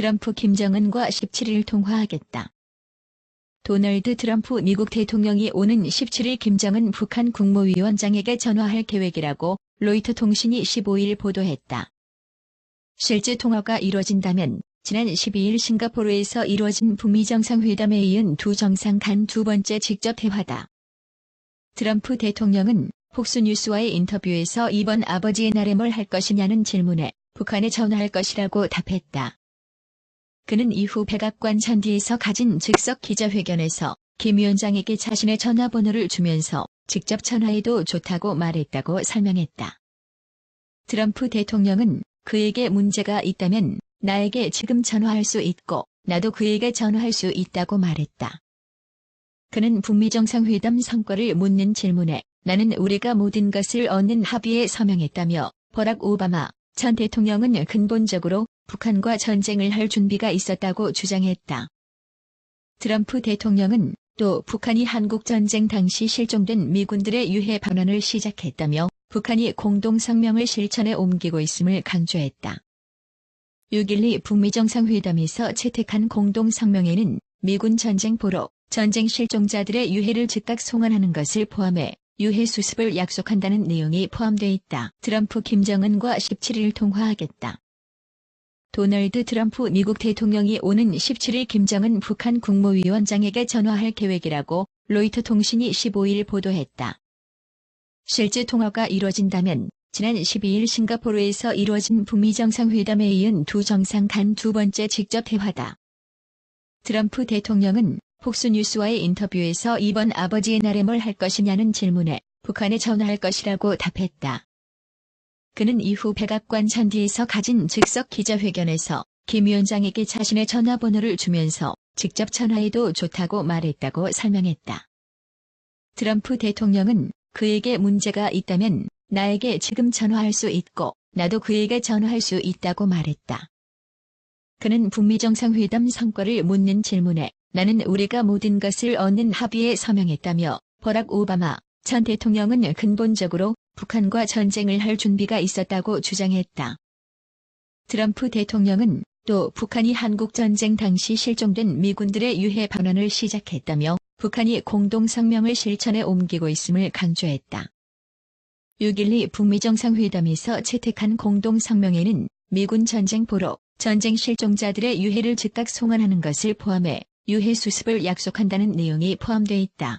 트럼프 김정은과 17일 통화하겠다. 도널드 트럼프 미국 대통령이 오는 17일 김정은 북한 국무위원장에게 전화할 계획이라고 로이터 통신이 15일 보도했다. 실제 통화가 이뤄진다면 지난 12일 싱가포르에서 이루어진 북미 정상회담에 이은 두 정상 간 두 번째 직접 대화다. 트럼프 대통령은 폭스뉴스와의 인터뷰에서 이번 아버지의 날에 뭘 할 것이냐는 질문에 북한에 전화할 것이라고 답했다. 그는 이후 백악관 잔디에서 가진 즉석 기자회견에서 김 위원장에게 자신의 전화번호를 주면서 직접 전화해도 좋다고 말했다고 설명했다. 트럼프 대통령은 그에게 문제가 있다면 나에게 지금 전화할 수 있고 나도 그에게 전화할 수 있다고 말했다. 그는 북미 정상회담 성과를 묻는 질문에 나는 우리가 모든 것을 얻는 합의에 서명했다며 버락 오바마 전 대통령은 근본적으로 북한과 전쟁을 할 준비가 있었다고 주장했다. 트럼프 대통령은 또 북한이 한국 전쟁 당시 실종된 미군들의 유해 반환을 시작했다며 북한이 공동성명을 실천에 옮기고 있음을 강조했다. 6.12 북미 정상회담에서 채택한 공동성명에는 미군 전쟁 포로 전쟁 실종자들의 유해를 즉각 송환하는 것을 포함해 유해 수습을 약속한다는 내용이 포함돼 있다. 트럼프 김정은과 17일 통화하겠다. 도널드 트럼프 미국 대통령이 오는 17일 김정은 북한 국무위원장에게 전화할 계획이라고 로이터 통신이 15일 보도했다. 실제 통화가 이뤄진다면 지난 12일 싱가포르에서 이루어진 북미 정상회담에 이은 두 정상 간 두 번째 직접 대화다. 트럼프 대통령은 폭스뉴스와의 인터뷰에서 이번 아버지의 날에 뭘 할 것이냐는 질문에 북한에 전화할 것이라고 답했다. 그는 이후 백악관 잔디에서 가진 즉석 기자회견에서 김 위원장에게 자신의 전화번호를 주면서 직접 전화해도 좋다고 말했다고 설명했다. 트럼프 대통령은 그에게 문제가 있다면 나에게 지금 전화할 수 있고 나도 그에게 전화할 수 있다고 말했다. 그는 북미 정상회담 성과를 묻는 질문에 나는 우리가 모든 것을 얻는 합의에 서명했다며 버락 오바마 전 대통령은 근본적으로 북한과 전쟁을 할 준비가 있었다고 주장했다. 트럼프 대통령은 또 북한이 한국 전쟁 당시 실종된 미군들의 유해 반환을 시작했다며 북한이 공동성명을 실천에 옮기고 있음을 강조했다. 6.12 북미 정상회담에서 채택한 공동성명에는 미군 전쟁 포로 전쟁 실종자들의 유해를 즉각 송환하는 것을 포함해 유해 수습을 약속한다는 내용이 포함돼 있다.